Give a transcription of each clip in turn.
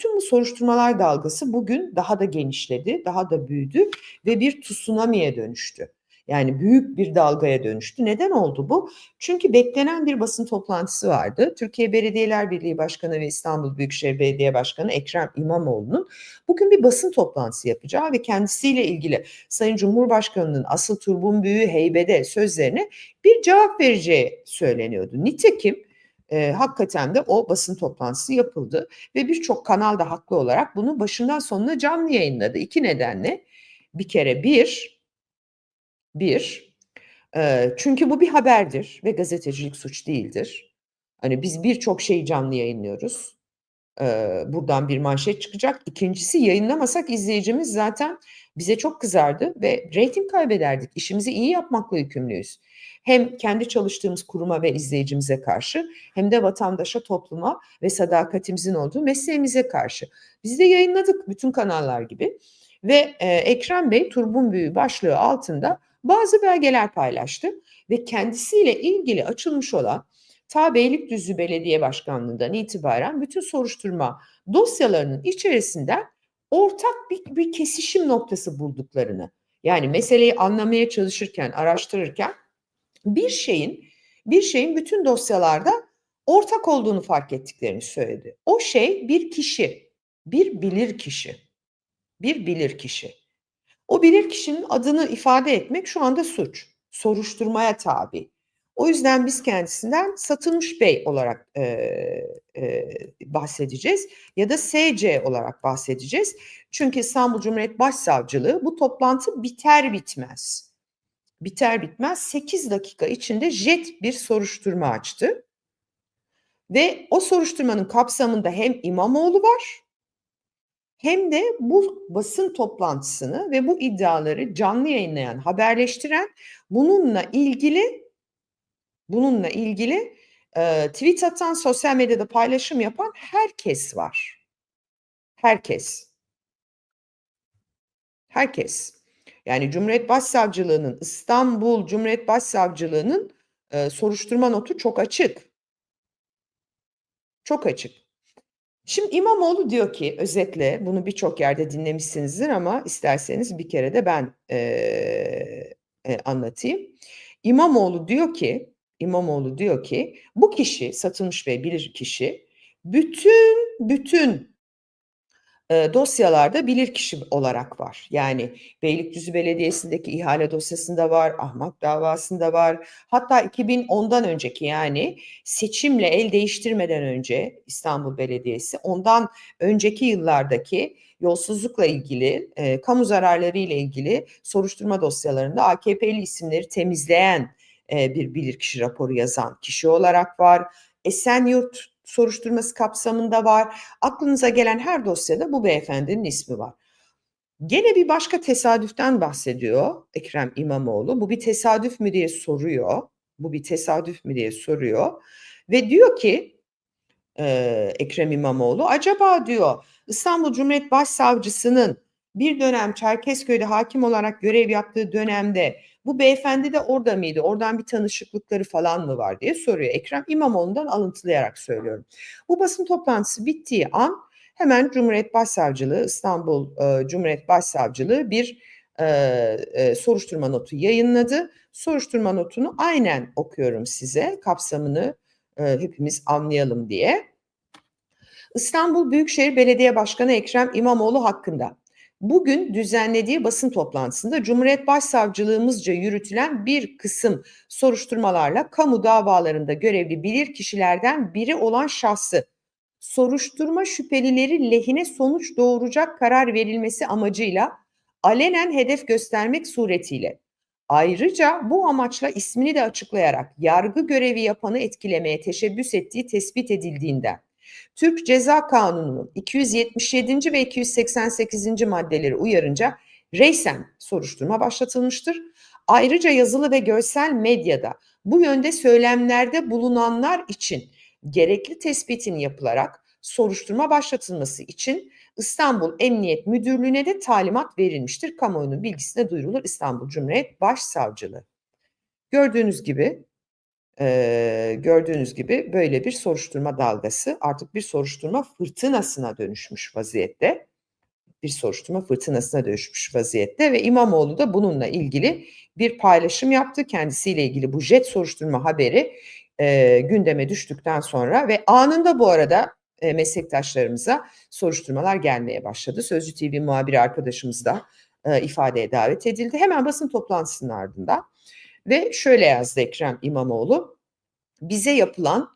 bütün bu soruşturmalar dalgası bugün daha da genişledi, daha da büyüdü ve bir tsunami'ye dönüştü. Yani büyük bir dalgaya dönüştü. Neden oldu bu? Çünkü beklenen bir basın toplantısı vardı. Türkiye Belediyeler Birliği Başkanı ve İstanbul Büyükşehir Belediye Başkanı Ekrem İmamoğlu'nun bugün bir basın toplantısı yapacağı ve kendisiyle ilgili Sayın Cumhurbaşkanı'nın asıl turbun büyüğü heybede sözlerine bir cevap vereceği söyleniyordu. Nitekim e, hakikaten de o basın toplantısı yapıldı ve birçok kanal da haklı olarak bunu başından sonuna canlı yayınladı. İki nedenle bir kere bir bir, e, çünkü bu bir haberdir ve gazetecilik suç değildir. Hani biz birçok şeyi canlı yayınlıyoruz. Buradan bir manşet çıkacak. İkincisi yayınlamasak izleyicimiz zaten bize çok kızardı ve reyting kaybederdik. İşimizi iyi yapmakla yükümlüyüz. Hem kendi çalıştığımız kuruma ve izleyicimize karşı hem de vatandaşa, topluma ve sadakatimizin olduğu mesleğimize karşı. Biz de yayınladık bütün kanallar gibi. Ve e, Ekrem Bey Turbun Büyü başlığı altında bazı belgeler paylaştı ve kendisiyle ilgili açılmış olan ta Beylikdüzü Belediye Başkanlığı'ndan itibaren bütün soruşturma dosyalarının içerisinden ortak bir, bir kesişim noktası bulduklarını yani meseleyi anlamaya çalışırken, araştırırken bir şeyin bir şeyin bütün dosyalarda ortak olduğunu fark ettiklerini söyledi. O şey bir kişi, bir bilir kişi. Bir bilir kişi. O bilir kişinin adını ifade etmek şu anda suç. Soruşturmaya tabi. O yüzden biz kendisinden satılmış bey olarak e, e, bahsedeceğiz ya da SC olarak bahsedeceğiz. Çünkü İstanbul Cumhuriyet Başsavcılığı bu toplantı biter bitmez. Biter bitmez 8 dakika içinde jet bir soruşturma açtı. Ve o soruşturmanın kapsamında hem İmamoğlu var hem de bu basın toplantısını ve bu iddiaları canlı yayınlayan, haberleştiren bununla ilgili bununla ilgili e, tweet atan, sosyal medyada paylaşım yapan herkes var. Herkes. Herkes. Yani Cumhuriyet Başsavcılığı'nın İstanbul Cumhuriyet Başsavcılığı'nın e, soruşturma notu çok açık. Çok açık. Şimdi İmamoğlu diyor ki özetle bunu birçok yerde dinlemişsinizdir ama isterseniz bir kere de ben e, e, anlatayım. İmamoğlu diyor ki İmamoğlu diyor ki bu kişi satılmış ve bilir kişi bütün bütün e, dosyalarda bilirkişi olarak var. Yani Beylikdüzü Belediyesi'ndeki ihale dosyasında var, Ahmak davasında var. Hatta 2010'dan önceki yani seçimle el değiştirmeden önce İstanbul Belediyesi ondan önceki yıllardaki yolsuzlukla ilgili, e, kamu zararları ile ilgili soruşturma dosyalarında AKP'li isimleri temizleyen e, bir bilirkişi raporu yazan kişi olarak var. Esenyurt soruşturması kapsamında var. Aklınıza gelen her dosyada bu beyefendinin ismi var. Gene bir başka tesadüften bahsediyor Ekrem İmamoğlu. Bu bir tesadüf mü diye soruyor. Bu bir tesadüf mü diye soruyor. Ve diyor ki e, Ekrem İmamoğlu acaba diyor İstanbul Cumhuriyet Başsavcısının bir dönem Çerkezköy'de hakim olarak görev yaptığı dönemde bu beyefendi de orada mıydı? Oradan bir tanışıklıkları falan mı var diye soruyor. Ekrem İmamoğlu'ndan alıntılayarak söylüyorum. Bu basın toplantısı bittiği an hemen Cumhuriyet Başsavcılığı İstanbul e, Cumhuriyet Başsavcılığı bir e, e, soruşturma notu yayınladı. Soruşturma notunu aynen okuyorum size kapsamını e, hepimiz anlayalım diye. İstanbul Büyükşehir Belediye Başkanı Ekrem İmamoğlu hakkında bugün düzenlediği basın toplantısında Cumhuriyet Başsavcılığımızca yürütülen bir kısım soruşturmalarla kamu davalarında görevli bilir kişilerden biri olan şahsı soruşturma şüphelileri lehine sonuç doğuracak karar verilmesi amacıyla alenen hedef göstermek suretiyle. Ayrıca bu amaçla ismini de açıklayarak yargı görevi yapanı etkilemeye teşebbüs ettiği tespit edildiğinden Türk Ceza Kanunu'nun 277. ve 288. maddeleri uyarınca reysen soruşturma başlatılmıştır. Ayrıca yazılı ve görsel medyada bu yönde söylemlerde bulunanlar için gerekli tespitin yapılarak soruşturma başlatılması için İstanbul Emniyet Müdürlüğü'ne de talimat verilmiştir. Kamuoyunun bilgisine duyurulur İstanbul Cumhuriyet Başsavcılığı. Gördüğünüz gibi Gördüğünüz gibi böyle bir soruşturma dalgası artık bir soruşturma fırtınasına dönüşmüş vaziyette. Bir soruşturma fırtınasına dönüşmüş vaziyette ve İmamoğlu da bununla ilgili bir paylaşım yaptı. Kendisiyle ilgili bu jet soruşturma haberi eee, gündeme düştükten sonra ve anında bu arada eee, meslektaşlarımıza soruşturmalar gelmeye başladı. Sözcü TV muhabiri arkadaşımız da eee, ifadeye davet edildi. Hemen basın toplantısının ardından ve şöyle yazdı Ekrem İmamoğlu. Bize yapılan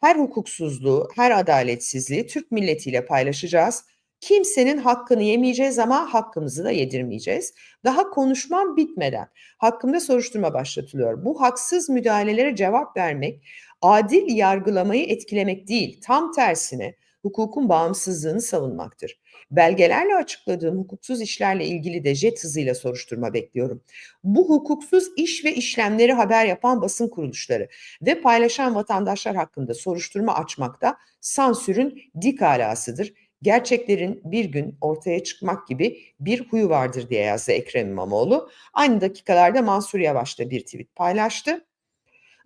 her hukuksuzluğu, her adaletsizliği Türk milletiyle paylaşacağız. Kimsenin hakkını yemeyeceğiz ama hakkımızı da yedirmeyeceğiz. Daha konuşmam bitmeden hakkımda soruşturma başlatılıyor. Bu haksız müdahalelere cevap vermek, adil yargılamayı etkilemek değil, tam tersine hukukun bağımsızlığını savunmaktır. Belgelerle açıkladığım hukuksuz işlerle ilgili de jet hızıyla soruşturma bekliyorum. Bu hukuksuz iş ve işlemleri haber yapan basın kuruluşları ve paylaşan vatandaşlar hakkında soruşturma açmakta sansürün dik alasıdır. Gerçeklerin bir gün ortaya çıkmak gibi bir huyu vardır diye yazdı Ekrem İmamoğlu. Aynı dakikalarda Mansur Yavaş da bir tweet paylaştı.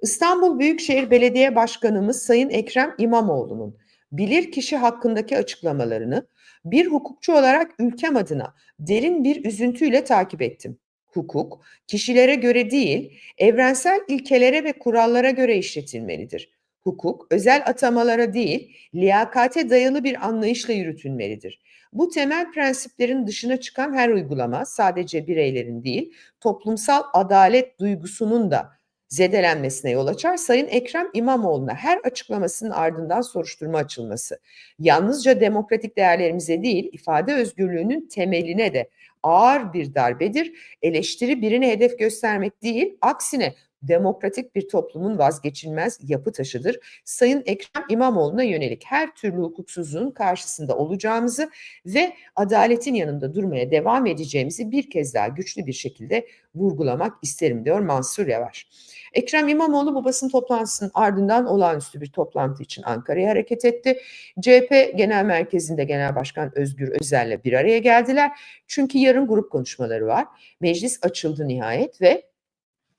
İstanbul Büyükşehir Belediye Başkanımız Sayın Ekrem İmamoğlu'nun bilirkişi hakkındaki açıklamalarını bir hukukçu olarak ülkem adına derin bir üzüntüyle takip ettim. Hukuk, kişilere göre değil, evrensel ilkelere ve kurallara göre işletilmelidir. Hukuk, özel atamalara değil, liyakate dayalı bir anlayışla yürütülmelidir. Bu temel prensiplerin dışına çıkan her uygulama sadece bireylerin değil, toplumsal adalet duygusunun da zedelenmesine yol açar. Sayın Ekrem İmamoğlu'na her açıklamasının ardından soruşturma açılması, yalnızca demokratik değerlerimize değil, ifade özgürlüğünün temeline de ağır bir darbedir. Eleştiri birine hedef göstermek değil, aksine demokratik bir toplumun vazgeçilmez yapı taşıdır. Sayın Ekrem İmamoğlu'na yönelik her türlü hukuksuzluğun karşısında olacağımızı ve adaletin yanında durmaya devam edeceğimizi bir kez daha güçlü bir şekilde vurgulamak isterim diyor Mansur Yavaş. Ekrem İmamoğlu bu basın toplantısının ardından olağanüstü bir toplantı için Ankara'ya hareket etti. CHP Genel Merkezi'nde Genel Başkan Özgür Özel'le bir araya geldiler. Çünkü yarın grup konuşmaları var. Meclis açıldı nihayet ve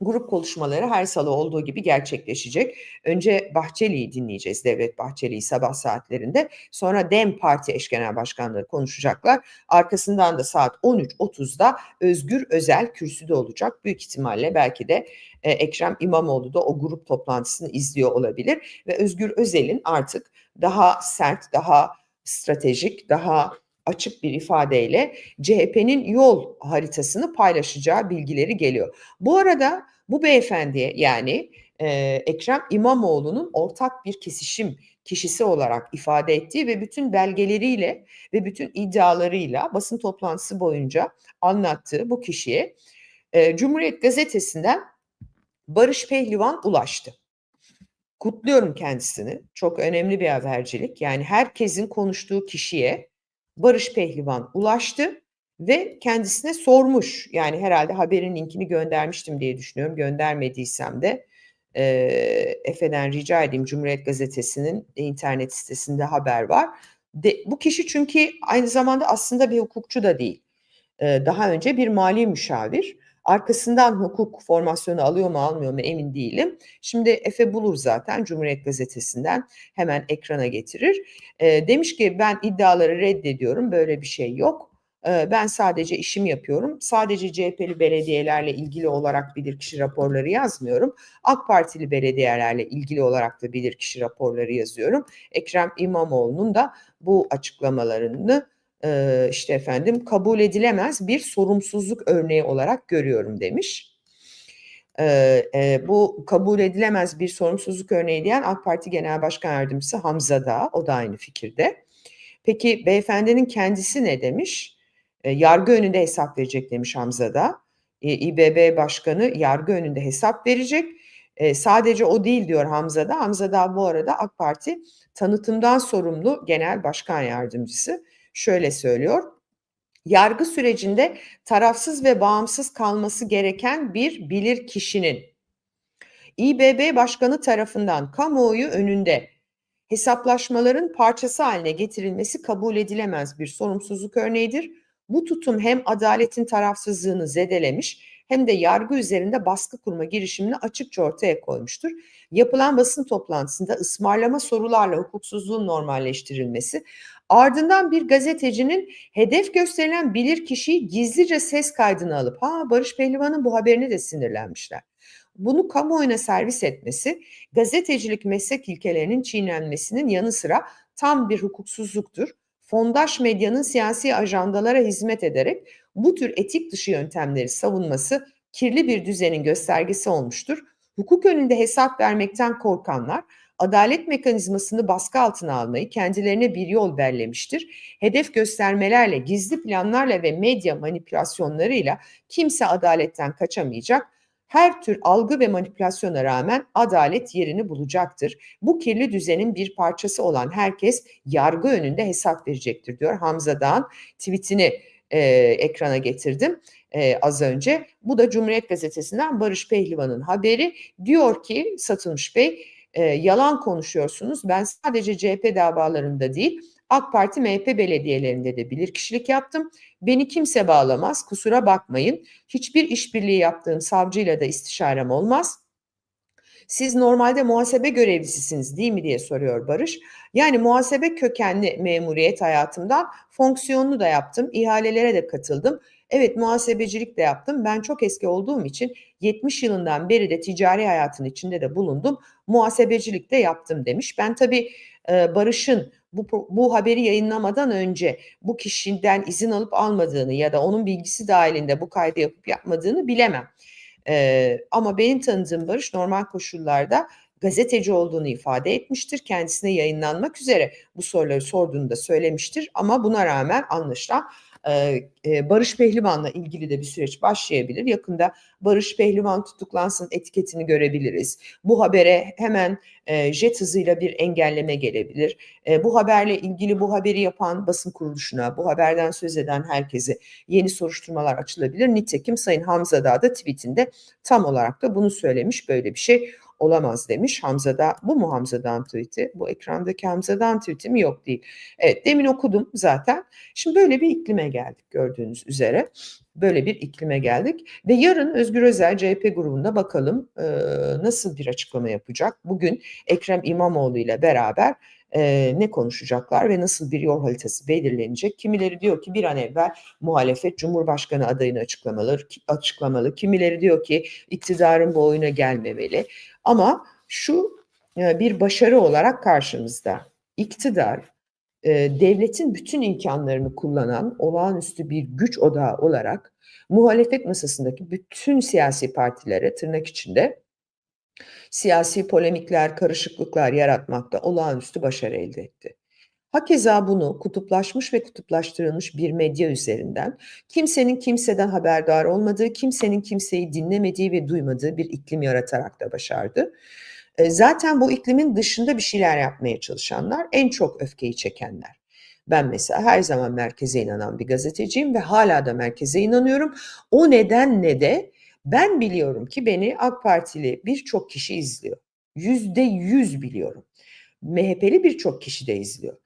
grup konuşmaları her salı olduğu gibi gerçekleşecek. Önce Bahçeli'yi dinleyeceğiz, Devlet Bahçeli'yi sabah saatlerinde. Sonra DEM Parti eş genel başkanları konuşacaklar. Arkasından da saat 13.30'da Özgür Özel kürsüde olacak. Büyük ihtimalle belki de e, Ekrem İmamoğlu da o grup toplantısını izliyor olabilir. Ve Özgür Özel'in artık daha sert, daha stratejik, daha açık bir ifadeyle CHP'nin yol haritasını paylaşacağı bilgileri geliyor. Bu arada bu beyefendiye yani e, Ekrem İmamoğlu'nun ortak bir kesişim kişisi olarak ifade ettiği ve bütün belgeleriyle ve bütün iddialarıyla basın toplantısı boyunca anlattığı bu kişiye e, Cumhuriyet Gazetesi'nden Barış Pehlivan ulaştı. Kutluyorum kendisini. Çok önemli bir habercilik. Yani herkesin konuştuğu kişiye Barış Pehlivan ulaştı ve kendisine sormuş. Yani herhalde haberin linkini göndermiştim diye düşünüyorum. Göndermediysem de e, Efe'den rica edeyim. Cumhuriyet Gazetesi'nin internet sitesinde haber var. De, bu kişi çünkü aynı zamanda aslında bir hukukçu da değil. E, daha önce bir mali müşavir. Arkasından hukuk formasyonu alıyor mu almıyor mu emin değilim. Şimdi Efe Bulur zaten Cumhuriyet Gazetesi'nden hemen ekrana getirir. E, demiş ki ben iddiaları reddediyorum böyle bir şey yok. Ben sadece işimi yapıyorum. Sadece CHP'li belediyelerle ilgili olarak bilirkişi raporları yazmıyorum. AK Partili belediyelerle ilgili olarak da bilirkişi raporları yazıyorum. Ekrem İmamoğlu'nun da bu açıklamalarını işte efendim kabul edilemez bir sorumsuzluk örneği olarak görüyorum demiş. Bu kabul edilemez bir sorumsuzluk örneği diyen AK Parti Genel Başkan Yardımcısı Hamza Dağ, o da aynı fikirde. Peki beyefendinin kendisi ne demiş? E, yargı önünde hesap verecek demiş Hamza Dağ. E, İBB Başkanı yargı önünde hesap verecek. E, sadece o değil diyor Hamza Dağ. Hamza Dağ bu arada AK Parti tanıtımdan sorumlu genel başkan yardımcısı şöyle söylüyor. Yargı sürecinde tarafsız ve bağımsız kalması gereken bir bilir kişinin İBB Başkanı tarafından kamuoyu önünde hesaplaşmaların parçası haline getirilmesi kabul edilemez bir sorumsuzluk örneğidir. Bu tutum hem adaletin tarafsızlığını zedelemiş hem de yargı üzerinde baskı kurma girişimini açıkça ortaya koymuştur. Yapılan basın toplantısında ısmarlama sorularla hukuksuzluğun normalleştirilmesi, ardından bir gazetecinin hedef gösterilen bilir kişiyi gizlice ses kaydını alıp ha Barış Pehlivan'ın bu haberini de sinirlenmişler. Bunu kamuoyuna servis etmesi gazetecilik meslek ilkelerinin çiğnenmesinin yanı sıra tam bir hukuksuzluktur. Fondaş medyanın siyasi ajandalara hizmet ederek bu tür etik dışı yöntemleri savunması kirli bir düzenin göstergesi olmuştur. Hukuk önünde hesap vermekten korkanlar adalet mekanizmasını baskı altına almayı kendilerine bir yol bellemiştir. Hedef göstermelerle, gizli planlarla ve medya manipülasyonlarıyla kimse adaletten kaçamayacak. Her tür algı ve manipülasyona rağmen adalet yerini bulacaktır. Bu kirli düzenin bir parçası olan herkes yargı önünde hesap verecektir diyor Hamza Dağ'ın tweetini e, ekrana getirdim e, az önce. Bu da Cumhuriyet Gazetesi'nden Barış Pehlivan'ın haberi. Diyor ki Satılmış Bey e, yalan konuşuyorsunuz. Ben sadece CHP davalarında değil AK Parti MHP belediyelerinde de bilirkişilik yaptım. Beni kimse bağlamaz kusura bakmayın. Hiçbir işbirliği yaptığım savcıyla da istişarem olmaz. Siz normalde muhasebe görevlisisiniz değil mi diye soruyor Barış. Yani muhasebe kökenli memuriyet hayatımdan fonksiyonunu da yaptım. ihalelere de katıldım. Evet muhasebecilik de yaptım. Ben çok eski olduğum için 70 yılından beri de ticari hayatın içinde de bulundum. Muhasebecilik de yaptım demiş. Ben tabii Barış'ın bu, bu haberi yayınlamadan önce bu kişiden izin alıp almadığını ya da onun bilgisi dahilinde bu kaydı yapıp yapmadığını bilemem. Ee, ama benim tanıdığım Barış normal koşullarda gazeteci olduğunu ifade etmiştir. Kendisine yayınlanmak üzere bu soruları sorduğunu da söylemiştir. Ama buna rağmen anlaşılan Barış Pehlivan'la ilgili de bir süreç başlayabilir. Yakında Barış Pehlivan tutuklansın etiketini görebiliriz. Bu habere hemen jet hızıyla bir engelleme gelebilir. Bu haberle ilgili bu haberi yapan basın kuruluşuna, bu haberden söz eden herkese yeni soruşturmalar açılabilir. Nitekim Sayın Hamza da tweetinde tam olarak da bunu söylemiş. Böyle bir şey olamaz demiş Hamza'da. Bu mu Hamza'dan tweet'i? Bu ekrandaki Hamza'dan tweet'i mi? Yok değil. Evet demin okudum zaten. Şimdi böyle bir iklime geldik gördüğünüz üzere. Böyle bir iklime geldik ve yarın Özgür Özel CHP grubunda bakalım e, nasıl bir açıklama yapacak. Bugün Ekrem İmamoğlu ile beraber e, ne konuşacaklar ve nasıl bir yol haritası belirlenecek. Kimileri diyor ki bir an evvel muhalefet Cumhurbaşkanı adayını açıklamalı, açıklamalı. Kimileri diyor ki iktidarın bu oyuna gelmemeli. Ama şu e, bir başarı olarak karşımızda. İktidar e, devletin bütün imkanlarını kullanan olağanüstü bir güç odağı olarak muhalefet masasındaki bütün siyasi partilere tırnak içinde siyasi polemikler, karışıklıklar yaratmakta olağanüstü başarı elde etti. Hakeza bunu kutuplaşmış ve kutuplaştırılmış bir medya üzerinden kimsenin kimseden haberdar olmadığı, kimsenin kimseyi dinlemediği ve duymadığı bir iklim yaratarak da başardı. E, zaten bu iklimin dışında bir şeyler yapmaya çalışanlar en çok öfkeyi çekenler. Ben mesela her zaman merkeze inanan bir gazeteciyim ve hala da merkeze inanıyorum. O nedenle de ben biliyorum ki beni AK Partili birçok kişi izliyor. Yüzde yüz biliyorum. MHP'li birçok kişi de izliyor.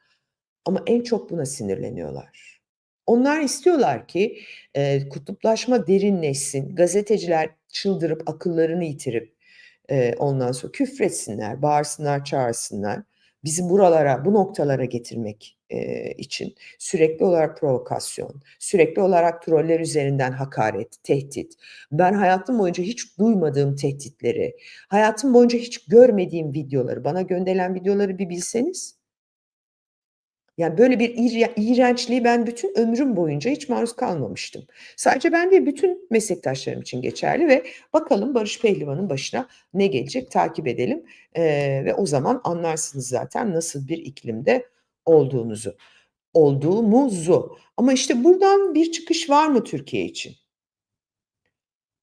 Ama en çok buna sinirleniyorlar. Onlar istiyorlar ki e, kutuplaşma derinleşsin, gazeteciler çıldırıp akıllarını yitirip e, ondan sonra küfretsinler, bağırsınlar, çağırsınlar. Bizi buralara, bu noktalara getirmek e, için sürekli olarak provokasyon, sürekli olarak troller üzerinden hakaret, tehdit. Ben hayatım boyunca hiç duymadığım tehditleri, hayatım boyunca hiç görmediğim videoları, bana gönderilen videoları bir bilseniz yani böyle bir iğrençliği ben bütün ömrüm boyunca hiç maruz kalmamıştım. Sadece ben değil bütün meslektaşlarım için geçerli ve bakalım Barış Pehlivan'ın başına ne gelecek takip edelim ee, ve o zaman anlarsınız zaten nasıl bir iklimde olduğunuzu, olduğumuzu. Ama işte buradan bir çıkış var mı Türkiye için?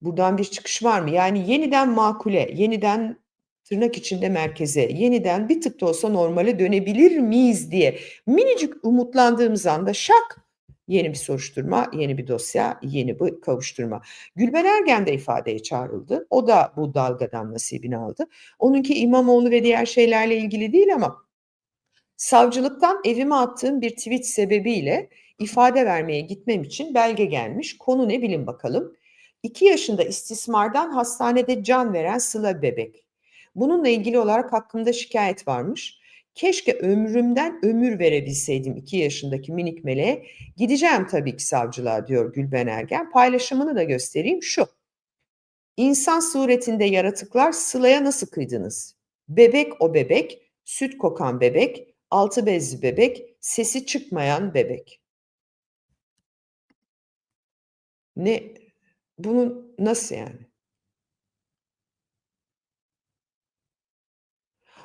Buradan bir çıkış var mı? Yani yeniden makule, yeniden tırnak içinde merkeze yeniden bir tık da olsa normale dönebilir miyiz diye minicik umutlandığımız anda şak yeni bir soruşturma, yeni bir dosya, yeni bir kavuşturma. Gülben Ergen de ifadeye çağrıldı. O da bu dalgadan nasibini aldı. Onunki İmamoğlu ve diğer şeylerle ilgili değil ama savcılıktan evime attığım bir tweet sebebiyle ifade vermeye gitmem için belge gelmiş. Konu ne bilin bakalım. 2 yaşında istismardan hastanede can veren Sıla bebek. Bununla ilgili olarak hakkımda şikayet varmış. Keşke ömrümden ömür verebilseydim 2 yaşındaki minik meleğe. Gideceğim tabii ki savcılığa diyor Gülben Ergen. Paylaşımını da göstereyim şu. İnsan suretinde yaratıklar Sıla'ya nasıl kıydınız? Bebek o bebek, süt kokan bebek, altı bezli bebek, sesi çıkmayan bebek. Ne? Bunu nasıl yani?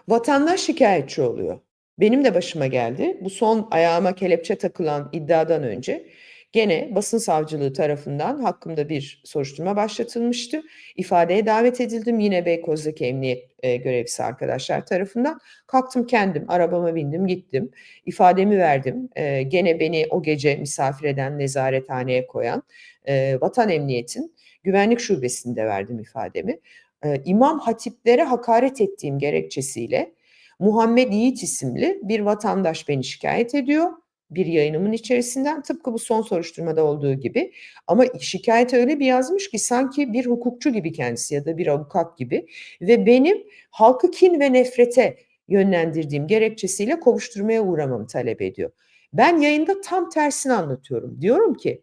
Vatandaş şikayetçi oluyor. Benim de başıma geldi. Bu son ayağıma kelepçe takılan iddiadan önce gene basın savcılığı tarafından hakkımda bir soruşturma başlatılmıştı. İfadeye davet edildim yine Beykoz'daki emniyet e, görevlisi arkadaşlar tarafından. Kalktım kendim arabama bindim gittim. İfademi verdim. E, gene beni o gece misafir eden nezarethaneye koyan e, Vatan Emniyet'in güvenlik şubesinde verdim ifademi. E, İmam hatiplere hakaret ettiğim gerekçesiyle Muhammed Yiğit isimli bir vatandaş beni şikayet ediyor bir yayınımın içerisinden tıpkı bu son soruşturmada olduğu gibi ama şikayete öyle bir yazmış ki sanki bir hukukçu gibi kendisi ya da bir avukat gibi ve benim halkı kin ve nefrete yönlendirdiğim gerekçesiyle kovuşturmaya uğramamı talep ediyor. Ben yayında tam tersini anlatıyorum. Diyorum ki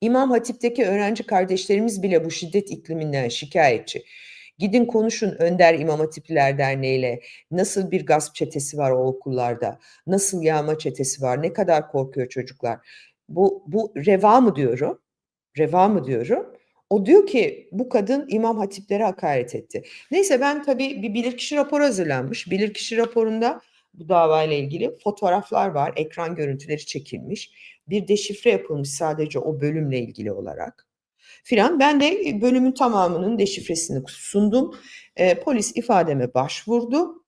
İmam Hatip'teki öğrenci kardeşlerimiz bile bu şiddet ikliminden şikayetçi. Gidin konuşun Önder İmam Hatipliler Derneği ile nasıl bir gasp çetesi var o okullarda, nasıl yağma çetesi var, ne kadar korkuyor çocuklar. Bu, bu reva mı diyorum, reva mı diyorum. O diyor ki bu kadın İmam Hatiplere hakaret etti. Neyse ben tabii bir bilirkişi raporu hazırlanmış. Bilirkişi raporunda bu davayla ilgili fotoğraflar var, ekran görüntüleri çekilmiş. Bir deşifre yapılmış sadece o bölümle ilgili olarak filan. Ben de e, bölümün tamamının deşifresini sundum. E, polis ifademe başvurdu.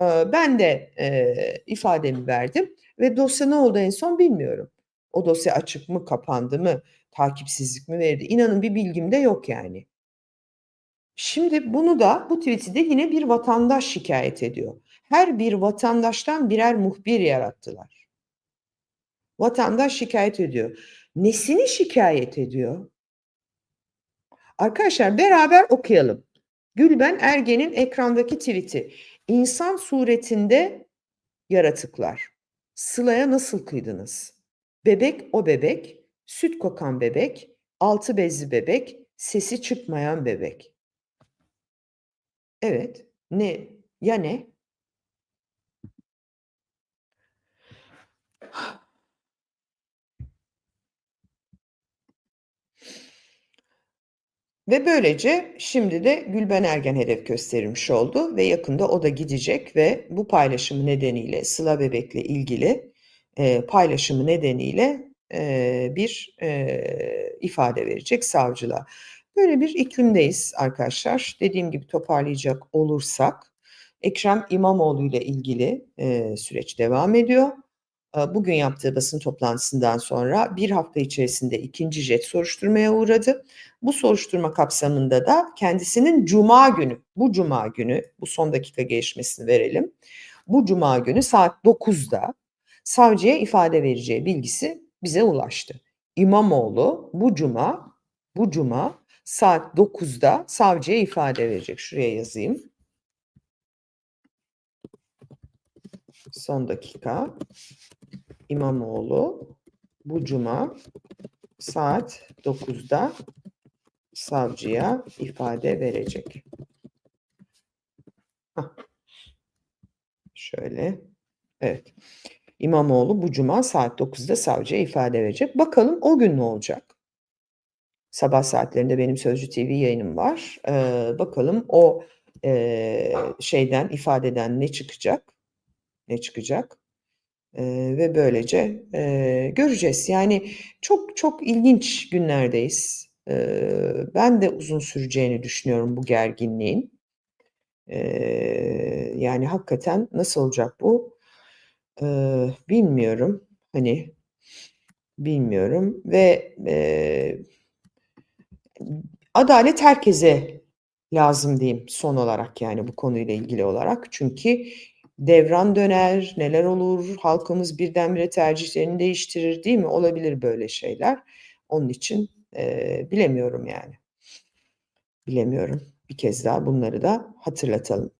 E, ben de e, ifademi verdim ve dosya ne oldu en son bilmiyorum. O dosya açık mı, kapandı mı, takipsizlik mi verdi? İnanın bir bilgim de yok yani. Şimdi bunu da bu tweet'i de yine bir vatandaş şikayet ediyor. Her bir vatandaştan birer muhbir yarattılar. Vatandaş şikayet ediyor. Nesini şikayet ediyor? Arkadaşlar beraber okuyalım. Gülben Ergen'in ekrandaki tweet'i. İnsan suretinde yaratıklar. Sıla'ya nasıl kıydınız? Bebek o bebek, süt kokan bebek, altı bezli bebek, sesi çıkmayan bebek. Evet, ne? Ya ne? Ve böylece şimdi de Gülben Ergen hedef gösterilmiş oldu ve yakında o da gidecek ve bu paylaşımı nedeniyle Sıla Bebek'le ilgili e, paylaşımı nedeniyle e, bir e, ifade verecek savcılığa. Böyle bir iklimdeyiz arkadaşlar. Dediğim gibi toparlayacak olursak Ekrem İmamoğlu ile ilgili e, süreç devam ediyor. Bugün yaptığı basın toplantısından sonra bir hafta içerisinde ikinci jet soruşturmaya uğradı. Bu soruşturma kapsamında da kendisinin cuma günü, bu cuma günü, bu son dakika gelişmesini verelim. Bu cuma günü saat 9'da savcıya ifade vereceği bilgisi bize ulaştı. İmamoğlu bu cuma, bu cuma saat 9'da savcıya ifade verecek. Şuraya yazayım. Son dakika. İmamoğlu bu cuma saat 9'da savcıya ifade verecek. Hah. Şöyle. Evet. İmamoğlu bu cuma saat 9'da savcıya ifade verecek. Bakalım o gün ne olacak? Sabah saatlerinde benim Sözcü TV yayınım var. Ee, bakalım o e, şeyden, ifadeden ne çıkacak? Ne çıkacak? E, ve böylece e, göreceğiz. Yani çok çok ilginç günlerdeyiz. Ben de uzun süreceğini düşünüyorum bu gerginliğin. Yani hakikaten nasıl olacak bu? Bilmiyorum. Hani bilmiyorum ve adalet herkese lazım diyeyim son olarak yani bu konuyla ilgili olarak. Çünkü devran döner, neler olur, halkımız birdenbire tercihlerini değiştirir değil mi? Olabilir böyle şeyler. Onun için Eee, bilemiyorum yani. Bilemiyorum. Bir kez daha bunları da hatırlatalım.